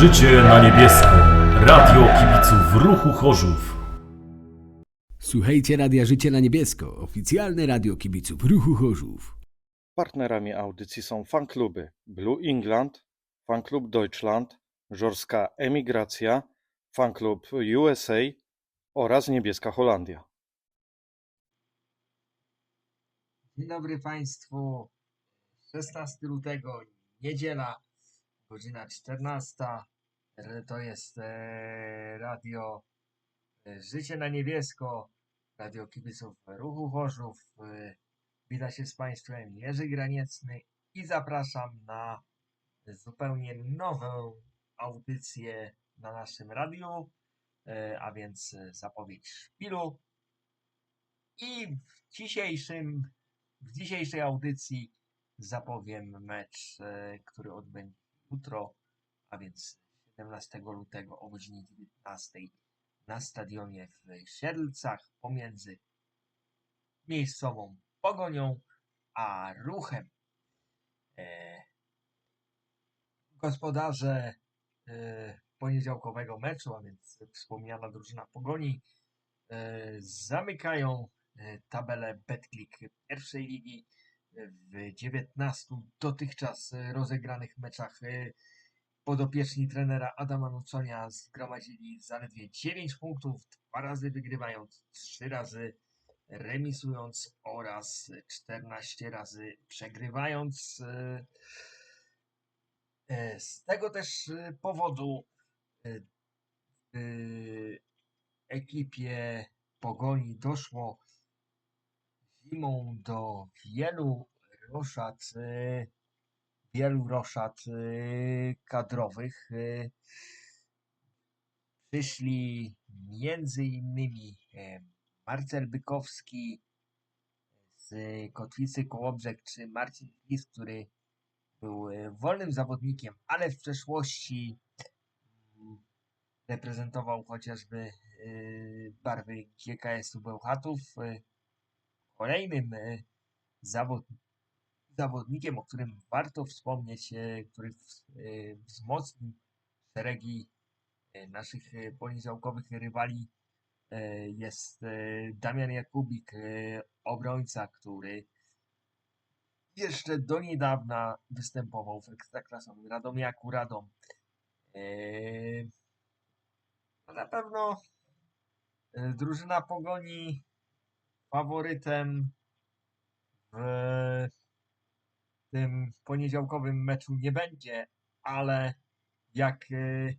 Życie na niebiesko. Radio kibiców ruchu Chorzów. Słuchajcie Radia Życie na Niebiesko, oficjalne radio kibiców Ruchu Chorzów. Partnerami audycji są fankluby Blue England, Fanklub Deutschland, Żorska Emigracja, Fanklub USA oraz Niebieska Holandia. Dzień dobry Państwu. 16 lutego, niedziela, godzina 14. R- To jest e, radio e, Życie na Niebiesko, radio kibiców Ruchu Chorzów. E, Wita się z Państwem Jerzy Graniecny i zapraszam na zupełnie nową audycję na naszym radiu, e, a więc zapowiedź szpilu. I w dzisiejszym w dzisiejszej audycji zapowiem mecz, który odbędzie jutro, a więc 17 lutego o godzinie 19 na stadionie w Siedlcach pomiędzy miejscową Pogonią a Ruchem. E, Gospodarze e, poniedziałkowego meczu, a więc wspomniana drużyna Pogoni, e, zamykają tabelę Betclic pierwszej ligi w 19 dotychczas e, rozegranych meczach e, podopieczni trenera Adama Nuconia zgromadzili zaledwie 9 punktów, dwa razy wygrywając, trzy razy remisując oraz 14 razy przegrywając. e, Z tego też powodu w ekipie Pogoni doszło zimą do wielu roszad, wielu roszad kadrowych. e, Przyszli między innymi e, Marcel Bykowski z Kotwicy Kołobrzeg, czy Marcin Flis, który był e, wolnym zawodnikiem, ale w przeszłości mm, reprezentował chociażby barwy GKS-u Bełchatów. Kolejnym e, zawod, zawodnikiem, o którym warto wspomnieć, e, który e, wzmocnił szeregi naszych poniedziałkowych rywali, jest Damian Jakubik, obrońca, który jeszcze do niedawna występował w ekstraklasowym Radomiaku Radom. No Na pewno drużyna Pogoni faworytem w tym poniedziałkowym meczu nie będzie, ale jak e,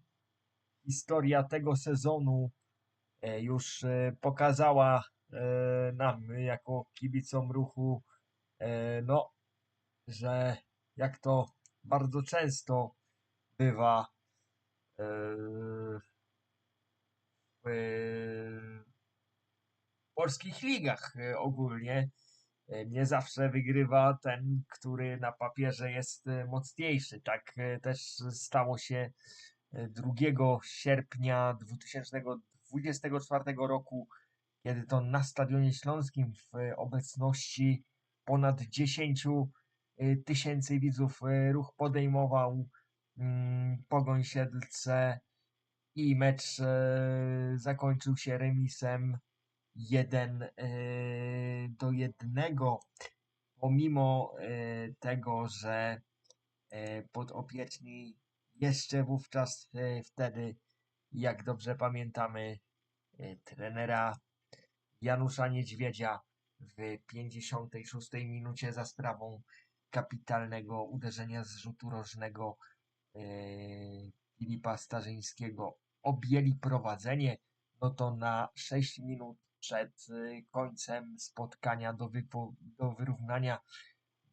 historia tego sezonu e, już e, pokazała e, nam jako kibicom ruchu, e, no, że jak to bardzo często bywa e, w polskich ligach e, ogólnie. E, Nie zawsze wygrywa ten, który na papierze jest e, mocniejszy. Tak też stało się e, 2 sierpnia 2024 roku, kiedy to na Stadionie Śląskim w obecności ponad 10 e, tysięcy widzów ruch podejmował mm, Pogoń Siedlce i mecz zakończył się remisem 1 e, do 1. Pomimo e, tego, że e, podopieczni jeszcze wówczas wtedy, jak dobrze pamiętamy, trenera Janusza Niedźwiedzia w 56 minucie za sprawą kapitalnego uderzenia z rzutu rożnego Filipa Starzyńskiego objęli prowadzenie, no to na 6 minut przed y, końcem spotkania do, wypo, do wyrównania,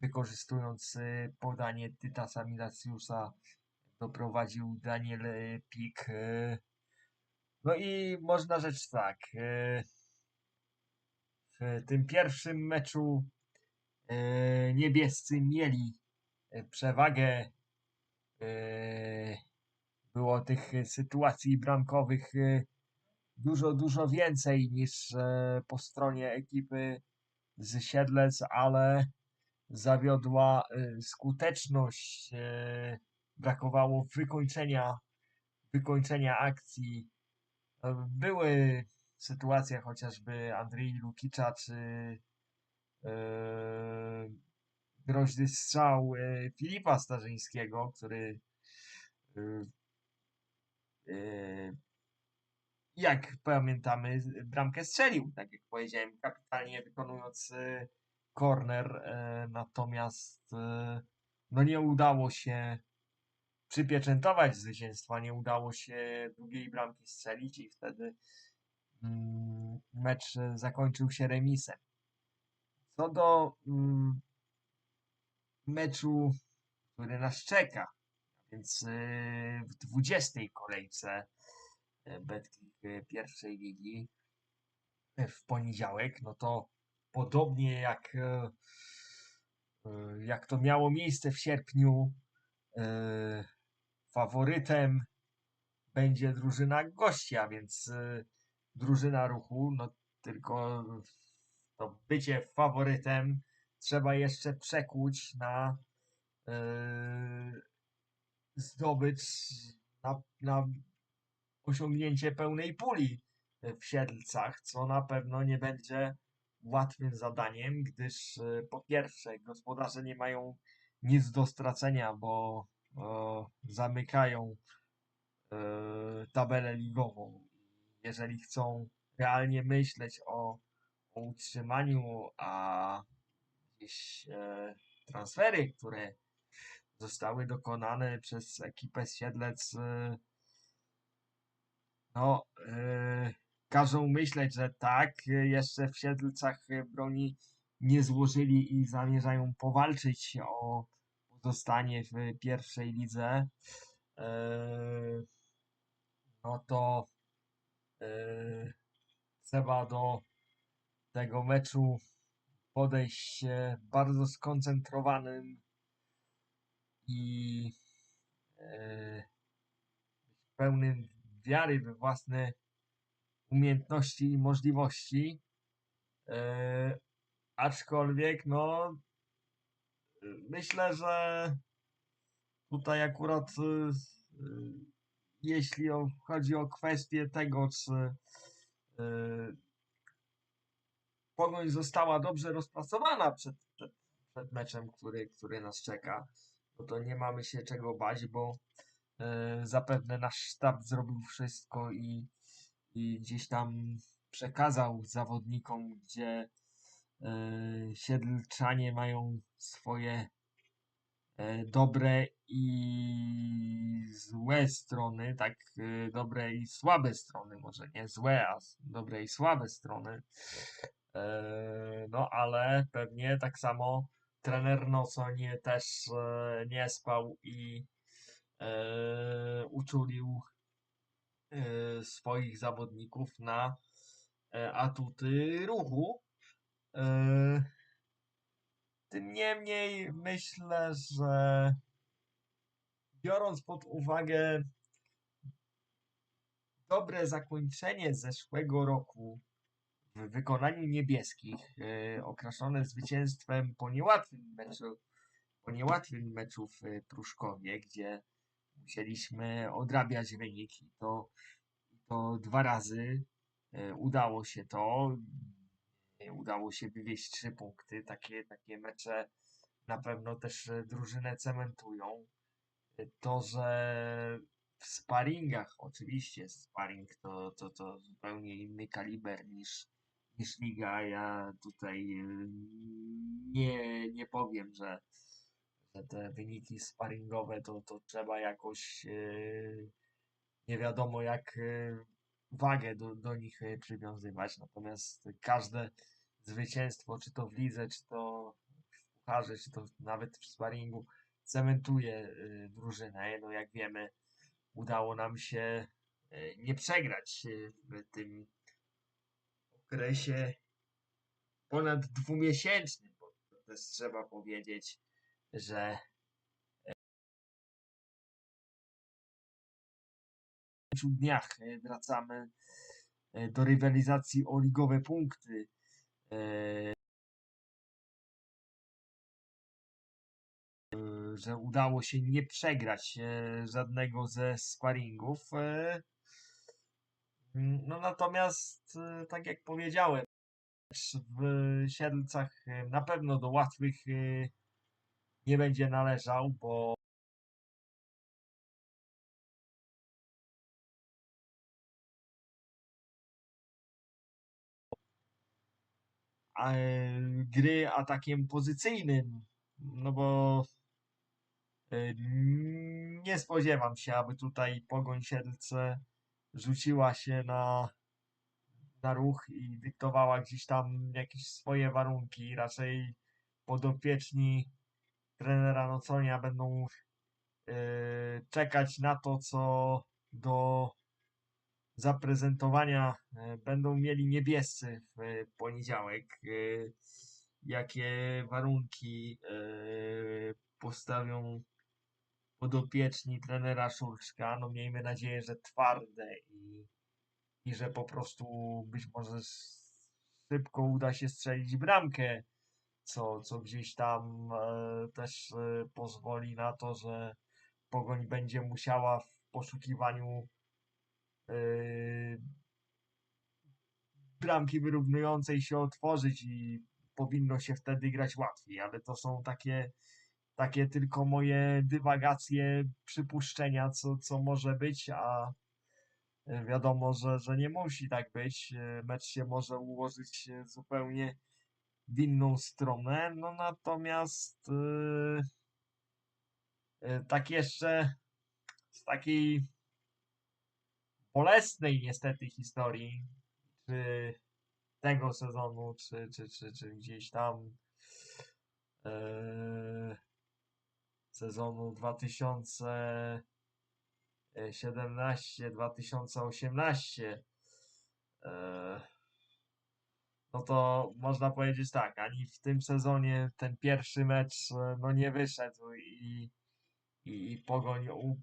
wykorzystując y, podanie Tytasa Milacjusa, doprowadził Daniel y, Pik. No i można rzecz tak. W tym pierwszym meczu niebiescy mieli przewagę. Było tych sytuacji bramkowych dużo, dużo więcej niż e, po stronie ekipy z Siedlec, ale zawiodła e, skuteczność. e, Brakowało wykończenia wykończenia akcji. Były sytuacje chociażby Andrzej Lukicza czy groźny strzał Filipa Starzyńskiego, który jak pamiętamy, bramkę strzelił, tak jak powiedziałem, kapitalnie wykonując e, corner, e, natomiast e, no nie udało się przypieczętować zwycięstwa, nie udało się drugiej bramki strzelić i wtedy mm, mecz zakończył się remisem. Co do mm, meczu, który nas czeka, więc w 20 kolejce Betclic e, pierwszej ligi w poniedziałek, no to podobnie jak, e, e, jak to miało miejsce w sierpniu, e, faworytem będzie drużyna gości, a więc drużyna ruchu, no tylko to bycie faworytem trzeba jeszcze przekuć na zdobycz, na, na osiągnięcie pełnej puli w Siedlcach, co na pewno nie będzie łatwym zadaniem, gdyż e, po pierwsze gospodarze nie mają nic do stracenia, bo e, zamykają e, tabelę ligową. Jeżeli chcą realnie myśleć o, o utrzymaniu, a gdzieś e, transfery, które zostały dokonane przez ekipę z Siedlec, e, no, e, każą myśleć, że tak, jeszcze w Siedlcach broni nie złożyli i zamierzają powalczyć o pozostanie w pierwszej lidze, e, no to e, trzeba do tego meczu podejść bardzo skoncentrowanym i e, pełnym wiary we własne umiejętności i możliwości. E, aczkolwiek, no, myślę, że tutaj akurat y, y, jeśli o, chodzi o kwestię tego, czy y, Pogoń została dobrze rozpracowana przed, przed, przed meczem, który, który nas czeka, no to nie mamy się czego bać, bo e, zapewne nasz sztab zrobił wszystko i, i gdzieś tam przekazał zawodnikom, gdzie e, Siedlczanie mają swoje e, dobre i złe strony, tak e, dobre i słabe strony, może nie złe, a dobre i słabe strony. E, No ale pewnie tak samo trener Noconie też e, nie spał i e, uczulił e, swoich zawodników na e, atuty ruchu. E, Tym niemniej myślę, że biorąc pod uwagę dobre zakończenie zeszłego roku w wykonaniu niebieskich, e, okraszone zwycięstwem po niełatwym meczu, po niełatwym meczu w e, Pruszkowie, gdzie musieliśmy odrabiać wynik i to, to dwa razy e, udało się to. E, Udało się wywieźć trzy punkty. Takie, takie mecze na pewno też e, drużynę cementują. E, To, że w sparingach, oczywiście sparing to, to, to zupełnie inny kaliber niż, niż liga. Ja tutaj y, nie, nie powiem, że, że te wyniki sparingowe to, to trzeba jakoś y, nie wiadomo jak y, wagę do, do nich y, przywiązywać. Natomiast każde zwycięstwo, czy to w lidze, czy to w pucharze, czy to nawet w sparingu, cementuje drużynę. No jak wiemy, udało nam się nie przegrać w tym okresie ponad dwumiesięcznym, bo też trzeba powiedzieć, że e, w dniach e, wracamy e, do rywalizacji o ligowe punkty. Że udało się nie przegrać żadnego ze sparingów. No natomiast, tak jak powiedziałem, w Siedlcach na pewno do łatwych nie będzie należał, bo e, gry atakiem pozycyjnym, no bo e, nie spodziewam się, aby tutaj Pogoń Siedlce rzuciła się na, na ruch i dyktowała gdzieś tam jakieś swoje warunki. Raczej podopieczni trenera Noconia będą e, czekać na to, co do zaprezentowania e, będą mieli niebiescy w e, poniedziałek. Jakie warunki postawią podopieczni trenera Szurczka. No miejmy nadzieję, że twarde i, i że po prostu być może szybko uda się strzelić bramkę, co, co gdzieś tam e, też e, pozwoli na to, że Pogoń będzie musiała w poszukiwaniu e, bramki wyrównującej się otworzyć i powinno się wtedy grać łatwiej, ale to są takie takie tylko moje dywagacje, przypuszczenia, co, co może być, a wiadomo, że, że nie musi tak być. Mecz się może ułożyć zupełnie w inną stronę. No natomiast e, tak jeszcze z takiej bolesnej niestety historii, czy tego sezonu, czy, czy, czy, czy gdzieś tam e, sezonu 2017-2018. e, No to można powiedzieć tak, ani w tym sezonie ten pierwszy mecz e, no nie wyszedł i, i, i Pogoń u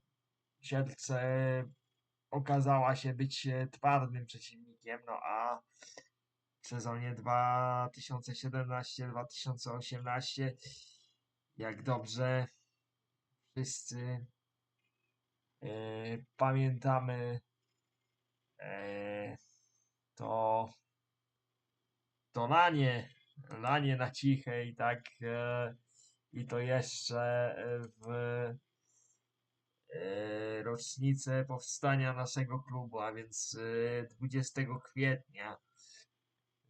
Siedlce okazała się być e, twardym przeciwnikiem, no a w sezonie 2017-2018 jak dobrze wszyscy e, pamiętamy to to lanie, lanie na cichej, tak e, i to jeszcze e, w e, rocznicę powstania naszego klubu, a więc e, 20 kwietnia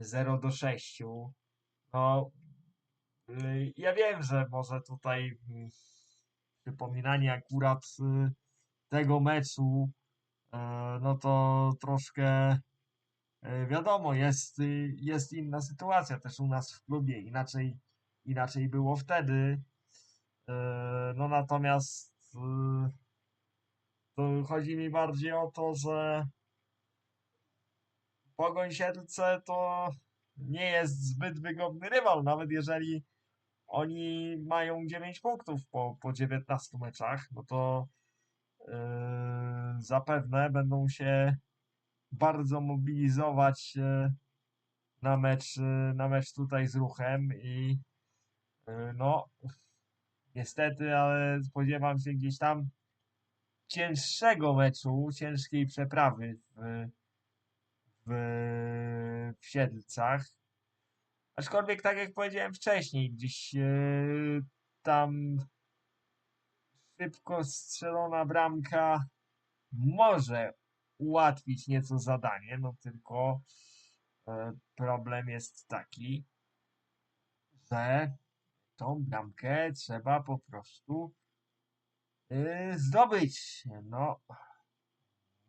0 do 6. No, ja wiem, że może tutaj mm, przypominanie akurat tego meczu, no to troszkę wiadomo, jest, y, jest inna sytuacja też u nas w klubie, inaczej, inaczej było wtedy. E, No natomiast y, chodzi mi bardziej o to, że Pogoń Siedlce to nie jest zbyt wygodny rywal, nawet jeżeli oni mają 9 punktów po, po 19 meczach, no to yy, zapewne będą się bardzo mobilizować yy, na mecz, yy, na mecz tutaj z ruchem i yy, no niestety, ale spodziewam się gdzieś tam cięższego meczu, ciężkiej przeprawy w, w, w Siedlcach. Aczkolwiek, tak jak powiedziałem wcześniej, gdzieś e, tam szybko strzelona bramka może ułatwić nieco zadanie, no tylko e, problem jest taki, że tą bramkę trzeba po prostu e, zdobyć. No,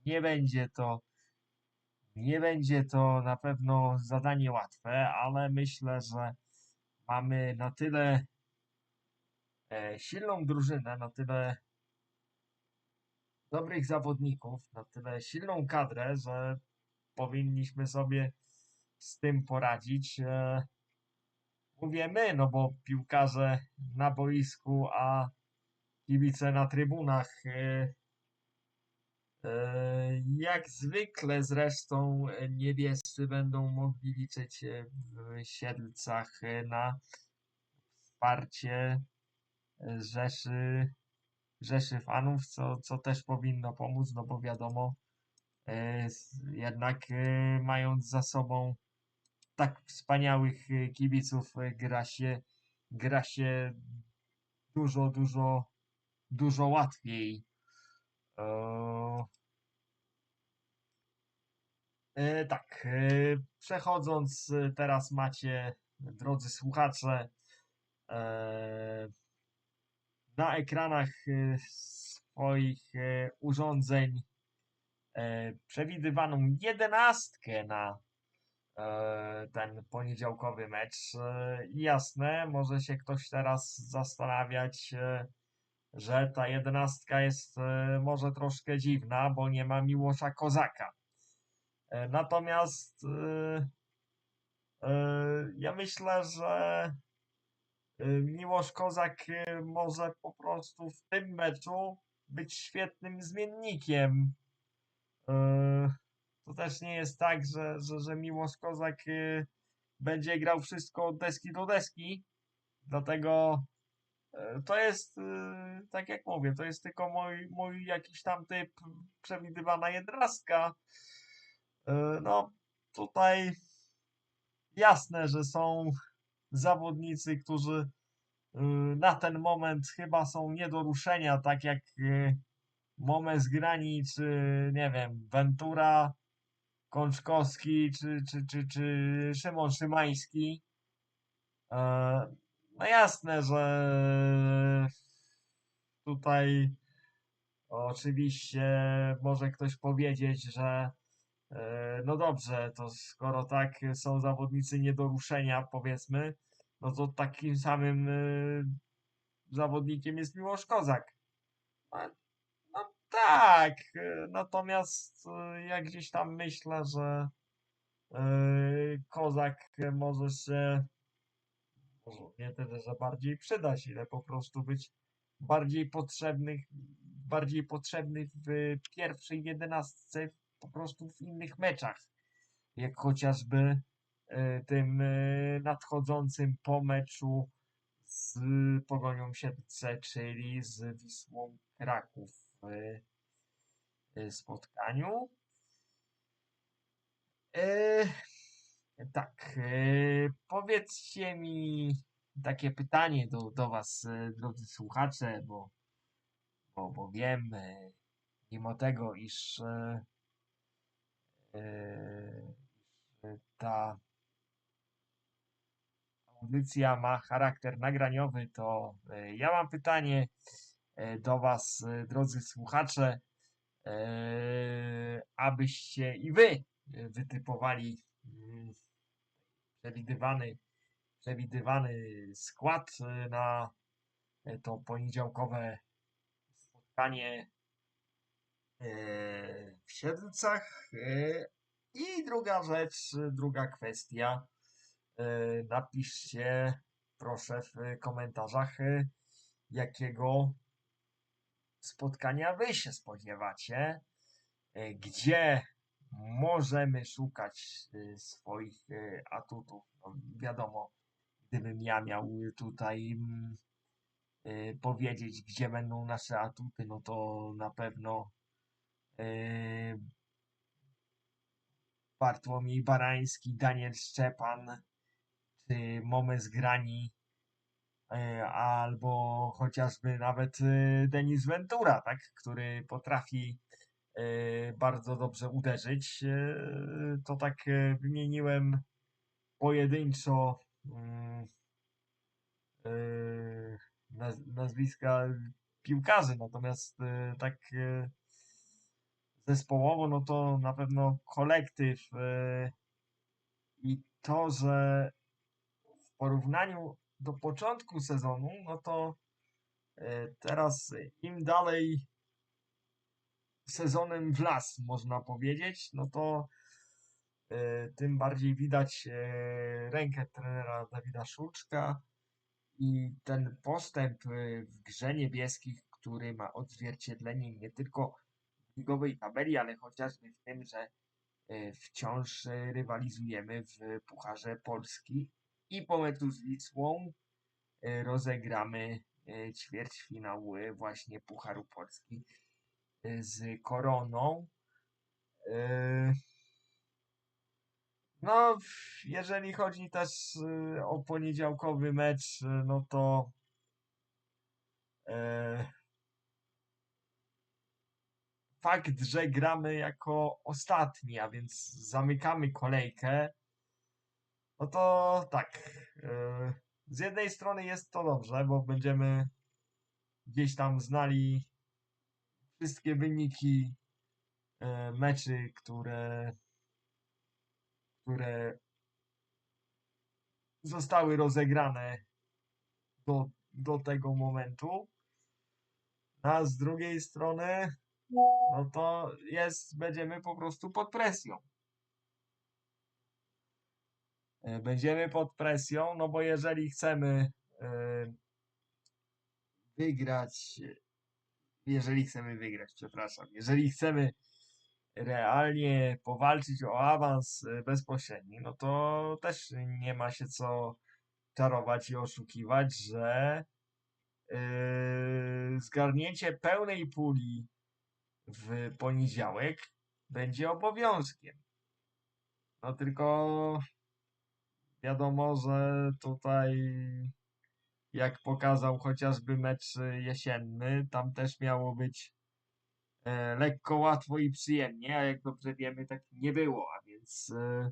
nie będzie to nie będzie to na pewno zadanie łatwe, ale myślę, że mamy na tyle e, silną drużynę, na tyle dobrych zawodników, na tyle silną kadrę, że powinniśmy sobie z tym poradzić. E, mówię my, no bo piłkarze na boisku, a kibice na trybunach. E, E, Jak zwykle zresztą niebiescy będą mogli liczyć w Siedlcach na wsparcie rzeszy, rzeszy fanów, co, co też powinno pomóc, no bo wiadomo, e, jednak e, mając za sobą tak wspaniałych e, kibiców, gra się, gra się dużo, dużo, dużo łatwiej. E, tak, przechodząc teraz macie, drodzy słuchacze, e, na ekranach e, swoich e, urządzeń e, przewidywaną jedenastkę na ten poniedziałkowy mecz. Jasne, może się ktoś teraz zastanawiać, że ta jedenastka jest może troszkę dziwna, bo nie ma Miłosza Kozaka. Natomiast ja myślę, że Miłosz Kozak e, może po prostu w tym meczu być świetnym zmiennikiem. E, To też nie jest tak, że, że, że Miłosz Kozak e, będzie grał wszystko od deski do deski. Dlatego e, to jest, e, tak jak mówię, to jest tylko mój, mój jakiś tam typ przewidywana jedenastka. E, No, tutaj jasne, że są zawodnicy, którzy y, na ten moment chyba są nie do ruszenia, tak jak y, Momes Grani, czy nie wiem, Ventura, Kączkowski, czy, czy, czy, czy Szymon Szymański. E, No jasne, że tutaj oczywiście może ktoś powiedzieć, że No dobrze, to skoro tak są zawodnicy nie do ruszenia, powiedzmy, no to takim samym e, zawodnikiem jest Miłosz Kozak. No, no tak, e, natomiast e, ja gdzieś tam myślę, że e, Kozak może się, może nie tyle, że bardziej przydać, ile po prostu być bardziej potrzebnych, bardziej potrzebny w pierwszej jedenastce po prostu w innych meczach, jak chociażby e, tym e, nadchodzącym po meczu z Pogonią Siedlce, czyli z Wisłą Kraków w e, spotkaniu. Tak, powiedzcie mi takie pytanie do, do Was, drodzy słuchacze, bo, bo, bo wiem, mimo tego, iż ta audycja ma charakter nagraniowy, to e, ja mam pytanie e, do Was, e, drodzy słuchacze, e, abyście i Wy e, wytypowali mm, przewidywany, przewidywany skład e, na e, to poniedziałkowe spotkanie. e, w Siedlcach. E, I druga rzecz, e, druga kwestia, e, napiszcie proszę w komentarzach, e, jakiego spotkania wy się spodziewacie, e, gdzie możemy szukać e, swoich e, atutów. No, wiadomo, gdybym ja miał tutaj mm, e, powiedzieć, gdzie będą nasze atuty, no to na pewno e, Bartłomiej Barański, Daniel Szczepan, czy Momes Grani, e, albo chociażby nawet e, Denis Ventura, tak, który potrafi bardzo dobrze uderzyć. To tak wymieniłem pojedynczo naz- nazwiska piłkarzy, natomiast tak zespołowo, no to na pewno kolektyw e, i to, że w porównaniu do początku sezonu, no to e, teraz im dalej sezonem w las, można powiedzieć, no to e, tym bardziej widać rękę trenera Dawida Szulczka i ten postęp w grze niebieskich, który ma odzwierciedlenie nie tylko ligowej tabeli, ale chociażby w tym, że e, wciąż rywalizujemy w Pucharze Polski i po meczu z Wisłą e, rozegramy e, ćwierćfinał właśnie Pucharu Polski z Koroną. No, jeżeli chodzi też o poniedziałkowy mecz, no to fakt, że gramy jako ostatni, a więc zamykamy kolejkę, no to tak. e, Z jednej strony jest to dobrze, bo będziemy gdzieś tam znali wszystkie wyniki e, meczy, które, które zostały rozegrane do, do tego momentu. A z drugiej strony, no to jest, będziemy po prostu pod presją. E, Będziemy pod presją, no bo jeżeli chcemy e, wygrać, jeżeli chcemy wygrać, przepraszam, jeżeli chcemy realnie powalczyć o awans e, bezpośredni, no to też nie ma się co czarować i oszukiwać, że zgarnięcie pełnej puli w poniedziałek będzie obowiązkiem. No tylko wiadomo, że tutaj jak pokazał chociażby mecz jesienny, tam też miało być e, lekko, łatwo i przyjemnie, a jak dobrze wiemy, tak nie było, a więc e,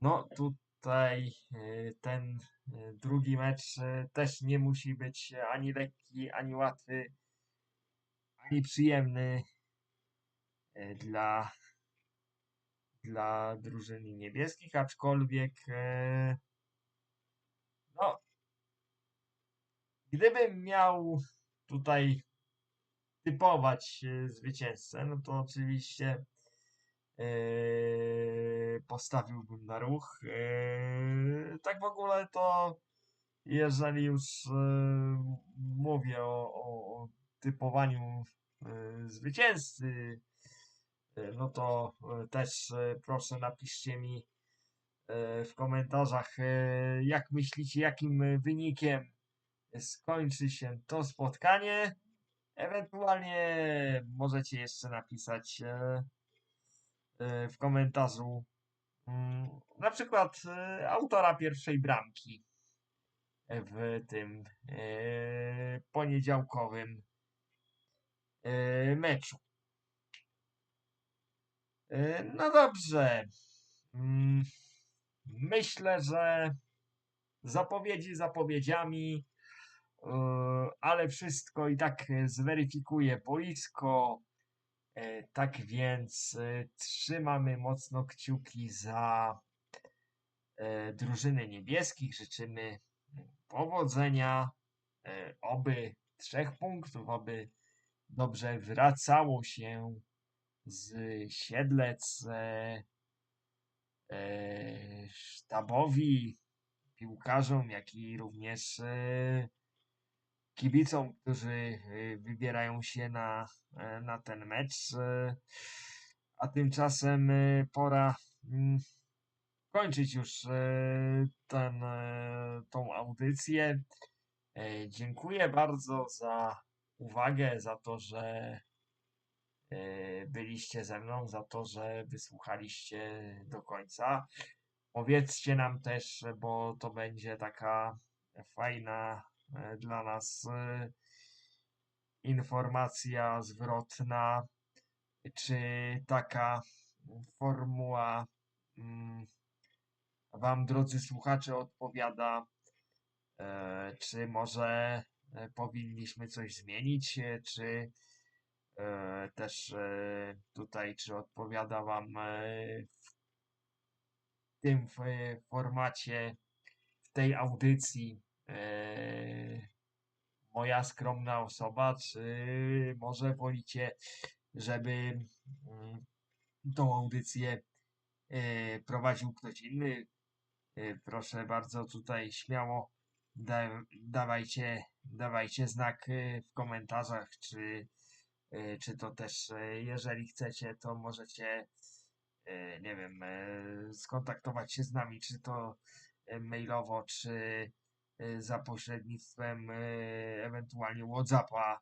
no tutaj e, ten e, drugi mecz e, też nie musi być ani lekki, ani łatwy, ani przyjemny e, dla, dla drużyny niebieskich, aczkolwiek e, no gdybym miał tutaj typować e, zwycięzcę, no to oczywiście e, postawiłbym na ruch. E, tak w ogóle to jeżeli już e, mówię o, o, o typowaniu e, zwycięzcy, e, no to e, też proszę napiszcie mi w komentarzach, jak myślicie, jakim wynikiem skończy się to spotkanie. Ewentualnie możecie jeszcze napisać w komentarzu mm, na przykład autora pierwszej bramki w tym poniedziałkowym meczu. E, No dobrze. Mm, Myślę, że zapowiedzi zapowiedziami, e, ale wszystko i tak e, zweryfikuje boisko. E, Tak więc e, trzymamy mocno kciuki za e, drużyny niebieskich. Życzymy powodzenia, e, oby trzech punktów, aby dobrze wracało się z Siedlec e, e, sztabowi, piłkarzom, jak i również e, kibicom, którzy e, wybierają się na, e, na ten mecz. E, A tymczasem pora mm, kończyć już ten, tą audycję. Dziękuję bardzo za uwagę, za to, że e, byliście ze mną, za to, że wysłuchaliście do końca. Powiedzcie nam też, bo to będzie taka fajna e, dla nas e, informacja zwrotna, czy taka formuła mm, Wam, drodzy słuchacze, odpowiada, czy może powinniśmy coś zmienić, e, czy e, też e, tutaj, czy odpowiada Wam e, w tym formacie, w tej audycji e, moja skromna osoba, czy może wolicie, żeby mm, tą audycję e, prowadził ktoś inny? E, Proszę bardzo, tutaj śmiało da, dawajcie, dawajcie znak e, w komentarzach, czy, e, czy to też, e, jeżeli chcecie, to możecie, nie wiem, skontaktować się z nami, czy to mailowo, czy za pośrednictwem ewentualnie Whatsappa.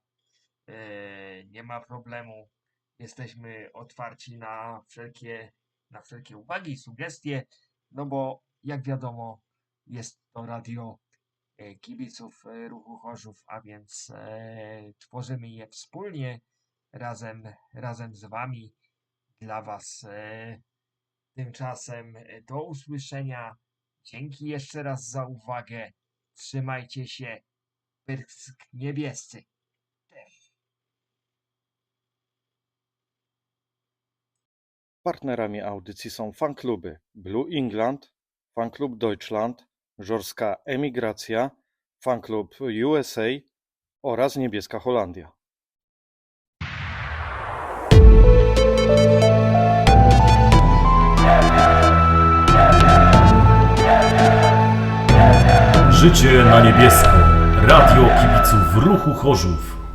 Nie ma problemu. Jesteśmy otwarci na wszelkie, na wszelkie uwagi, sugestie, no bo jak wiadomo, jest to radio kibiców e, ruchu Chorzów, a więc e, tworzymy je wspólnie, razem, razem z Wami, dla Was. E, tymczasem e, do usłyszenia. Dzięki jeszcze raz za uwagę. Trzymajcie się. Pyrsk niebiescy. Partnerami audycji są fankluby Blue England, Fanklub Deutschland, Żorska Emigracja, Fanklub USA oraz Niebieska Holandia. Życie na niebiesko. Radio kibiców ruchu Chorzów.